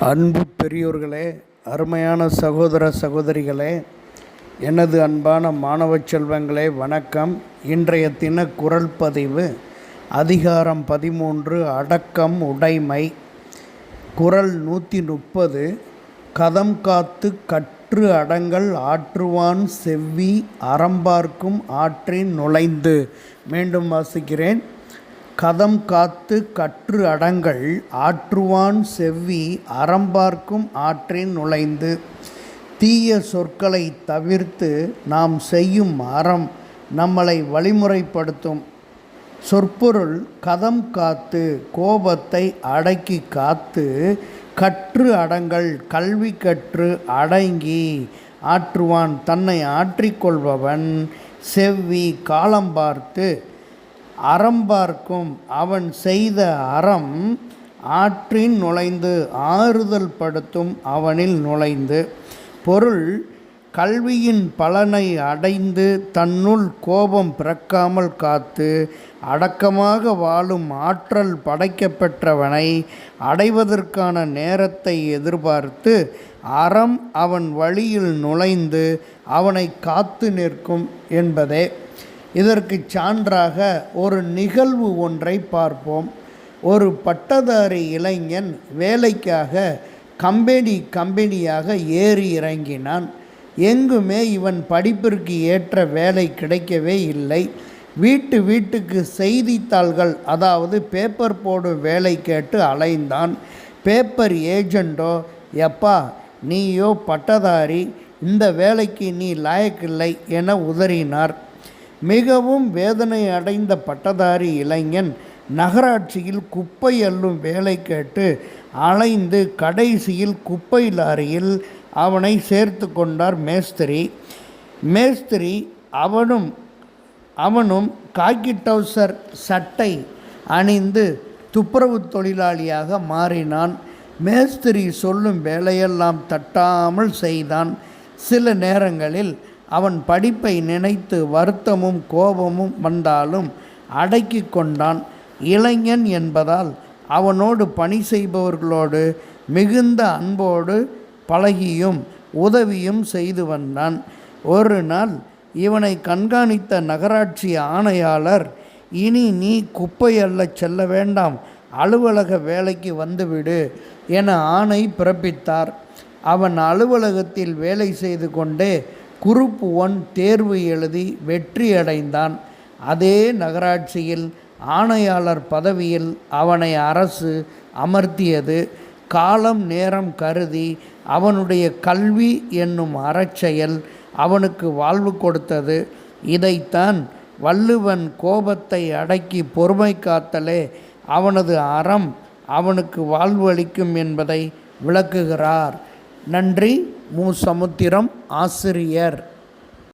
அன்பு பெரியோர்களே அருமையான சகோதர சகோதரிகளே எனது அன்பான மாணவ செல்வங்களே வணக்கம். இன்றைய தின குரல் பதிவு அதிகாரம் பதிமூன்று அடக்கம் உடைமை. குரல் நூற்றி முப்பது கதம் காத்து கற்று அடங்கல் ஆற்றுவான் செவ்வி அறம்பார்க்கும் ஆற்றின் நுழைந்து. மீண்டும் வாசிக்கிறேன். கதம் காத்து கற்று அடங்கல் ஆற்றுவான் செவ்வி அறம்பார்க்கும் ஆற்றின் நுழைந்து. தீய சொற்களை தவிர்த்து நாம் செய்யும் அறம் நம்மளை வழிமுறைப்படுத்தும். சொற்பொருள் கதம் காத்து கோபத்தை அடக்கி காத்து கற்று அடங்கல் கல்வி கற்று அடங்கி ஆற்றுவான் தன்னை ஆற்றிக்கொள்பவன் செவ்வி காலம் பார்த்து அறம் பார்க்கும். அவன் செய்த அறம் ஆற்றின் நுழைந்து ஆறுதல் படுத்தும் அவனில் நுழைந்து. பொருள் கல்வியின் பலனை அடைந்து தன்னுள் கோபம் பிறக்காமல் காத்து அடக்கமாக வாழும் ஆற்றல் படைக்கப்பெற்றவனை அடைவதற்கான நேரத்தை எதிர்பார்த்து அறம் அவன் வழியில் நுழைந்து அவனை காத்து நிற்கும் என்பதே. இதற்கு சான்றாக ஒரு நிகழ்வு ஒன்றை பார்ப்போம். ஒரு பட்டதாரி இளைஞன் வேலைக்காக கம்பெனி கம்பெனியாக ஏறி இறங்கினான். எங்குமே இவன் படிப்பிற்கு ஏற்ற வேலை கிடைக்கவே இல்லை. வீட்டு வீட்டுக்கு செய்தித்தாள்கள் அதாவது பேப்பர் போடும் வேலை கேட்டு அலைந்தான். பேப்பர் ஏஜெண்டோ எப்பா நீயோ பட்டதாரி இந்த வேலைக்கு நீ லாயக்கில்லை என உதறினார். மிகவும் வேதனை அடைந்த பட்டதாரி இளைஞன் நகராட்சியில் குப்பை அள்ளும் வேலை கேட்டு அலைந்து கடைசியில் குப்பை லாரியில் அவனை சேர்த்து கொண்டார் மேஸ்திரி. மேஸ்திரி அவனும் அவனும் காக்கி டவுசர் சட்டை அணிந்து துப்புரவு தொழிலாளியாக மாறினான். மேஸ்திரி சொல்லும் வேலையெல்லாம் தட்டாமல் செய்தான். சில நேரங்களில் அவன் படிப்பை நினைத்து வருத்தமும் கோபமும் வந்தாலும் அடக்கி கொண்டான். இளைஞன் என்பதால் அவனோடு பணி செய்பவர்களோடு மிகுந்த அன்போடு பழகியும் உதவியும் செய்து வந்தான். ஒரு நாள் இவனை கண்காணித்த நகராட்சி ஆணையாளர் இனி நீ குப்பை அள்ள செல்ல வேண்டாம் அலுவலக வேலைக்கு வந்துவிடு என ஆணை பிறப்பித்தார். அவன் அலுவலகத்தில் வேலை செய்து கொண்டே குரூப் ஒன் தேர்வு எழுதி வெற்றி அடைந்தான். அதே நகராட்சியில் ஆணையாளர் பதவியில் அவனை அரசு அமர்த்தியது. காலம் நேரம் கருதி அவனுடைய கல்வி என்னும் அறச்செயல் அவனுக்கு வாழ்வு கொடுத்தது. இதைத்தான் வள்ளுவன் கோபத்தை அடக்கி பொறுமை காத்தலே அவனது அறம் அவனுக்கு வாழ்வு அளிக்கும் என்பதை விளக்குகிறார். நன்றி. மு சமுத்திரம் ஆசிரியர்.